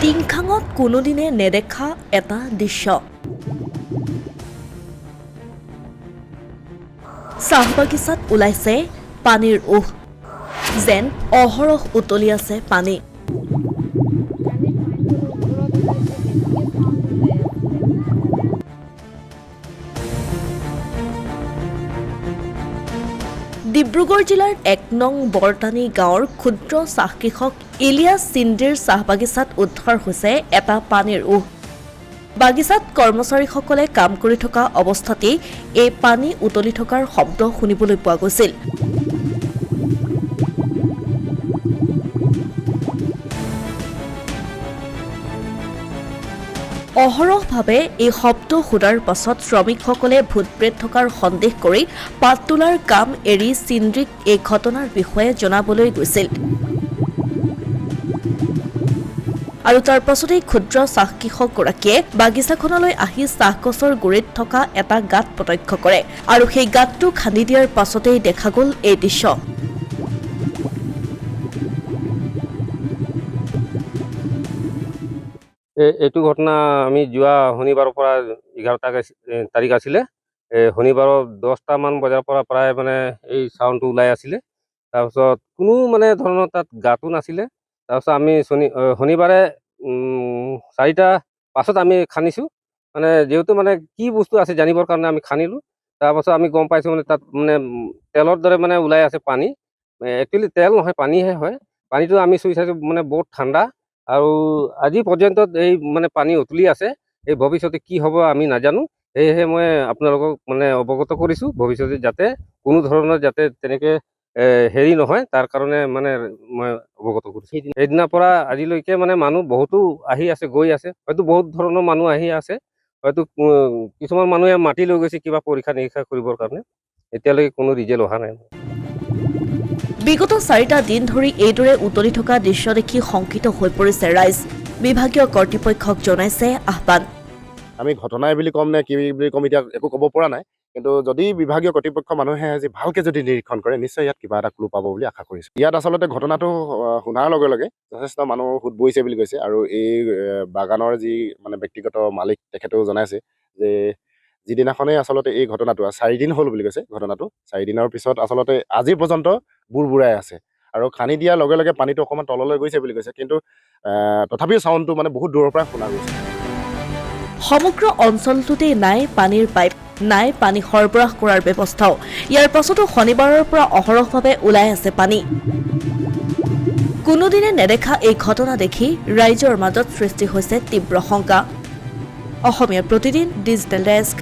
টিংখাঙত কোনোদিনে নেদেখা এটা দৃশ্য। চাহ বাগিচাত ওলাইছে পানীৰ উহ। যেন অহৰহ উতলি আছে পানী। ডিব্ৰুগড় জিলাৰ এক নং বৰটানী গাঁৱৰ ক্ষুদ্ৰ চাহ কৃষক ইলিয়াছ চিন্দিৰ চাহ বাগিচাত উদ্ধাৰ হৈছে এটা পানীৰ উহ। বাগিচাত কৰ্মচাৰীসকলে কাম কৰি থকা অৱস্থাতেই এই পানী উতলি থকাৰ শব্দ শুনিবলৈ পোৱা গৈছিল। অহৰহভাৱে এই শব্দ শুনাৰ পাছত শ্ৰমিকসকলে ভূত প্ৰেত থকাৰ সন্দেহ কৰি পাত তোলাৰ কাম এৰি চিন্দ্ৰিক এই ঘটনাৰ বিষয়ে জনাবলৈ গৈছিল। আৰু তাৰ পাছতেই ক্ষুদ্ৰ চাহ কৃষকগৰাকীয়ে বাগিচাখনলৈ আহি চাহগছৰ গুৰিত থকা এটা গাঁত প্ৰত্যক্ষ কৰে। আৰু সেই গাঁতটো খান্দি দিয়াৰ পাছতেই দেখা গ'ল এই দৃশ্য। এইটো ঘটনা আমি যোৱা শনিবাৰৰ পৰা এঘাৰ তাৰিখ আছিলে। শনিবাৰৰ দহটামান বজাৰ পৰা প্ৰায় মানে এই চাউণ্ডটো ওলাই আছিলে। তাৰপিছত কোনো মানে ধৰণৰ তাত গাতো নাছিলে। তাৰপিছত আমি শনি শনিবাৰে চাৰিটা পাছত আমি খান্দিছোঁ মানে যিহেতু মানে কি বস্তু আছে জানিবৰ কাৰণে আমি খান্দিলোঁ তাৰপাছত আমি গম পাইছোঁ মানে তাত মানে তেলৰ দৰে মানে ওলাই আছে পানী। একচুৱেলি তেল নহয়, পানীহে হয়। পানীটো আমি চুই চাইছোঁ মানে বহুত ঠাণ্ডা। আৰু আজি পৰ্যন্ত এই মানে পানী উতলি আছে, এই ভৱিষ্যতে কি হ'ব আমি নাজানো। সেয়েহে মই আপোনালোকক মানে অৱগত কৰিছোঁ, ভৱিষ্যতে যাতে কোনো ধৰণৰ যাতে তেনেকৈ হেৰি নহয়, তাৰ কাৰণে মানে মই অৱগত কৰিছোঁ। সেইদিনাৰ পৰা আজিলৈকে মানে মানুহ বহুতো আহি আছে, গৈ আছে। হয়তো বহুত ধৰণৰ মানুহ আহি আছে। হয়তো কিছুমান মানুহে মাতি লৈ গৈছে কিবা পৰীক্ষা নিৰীক্ষা কৰিবৰ কাৰণে। এতিয়ালৈকে কোনো ৰিজাল্ট অহা নাই। বিগত চাৰিটা দিন ধৰি এইদৰে উতলি থকা দৃশ্য দেখি শংকিত হৈ পৰিছে ৰাইজ। বিভাগীয় কৰ্তৃপক্ষক জনাইছে আহ্বান। আমি ঘটনাই বুলি ক'ম নে কি বুলি ক'ম এতিয়া একো ক'ব পৰা নাই কিন্তু যদি বিভাগীয় কৰ্তৃপক্ষ মানুহে আজি ভালকে যদি নিৰীক্ষণ কৰে নিশ্চয় ইয়াত কিবা এটা ক্লু পাব বুলি আশা কৰিছোঁ। ইয়াত আচলতে ঘটনাটো শুনাৰ লগে লগে যথেষ্ট মানুহ সোঁত বৈছে বুলি কৈছে আৰু এই বাগানৰ যি মানে ব্যক্তিগত মালিক তেখেতেও জনাইছে যে যিদিনাখনেই আচলতে এই ঘটনাটো চাৰিদিন হ'ল বুলি কৈছে ঘটনাটো চাৰিদিনৰ পিছত আচলতে আজি পৰ্যন্ত বুৰ বুৰাই আছে। আৰু খান্দি দিয়াৰ লগে লগে পানীটো অকণমান তললৈ গৈছে বুলি কৈছে। কিন্তু তথাপিও চাউণ্ডটো মানে বহুত দূৰৰ পৰা শুনা গৈছে। সমগ্ৰ অঞ্চলটোতেই নাই পানীৰ পাইপ, নাই পানী সৰবৰাহ কৰাৰ ব্যৱস্থাও। ইয়াৰ পাছতো শনিবাৰৰ পৰা অহৰহভাৱে ওলাই আছে পানী। কোনোদিনে নেদেখা এই ঘটনা দেখি ৰাইজৰ মাজত সৃষ্টি হৈছে তীব্ৰ শংকা। Asomiya Pratidin digital desk.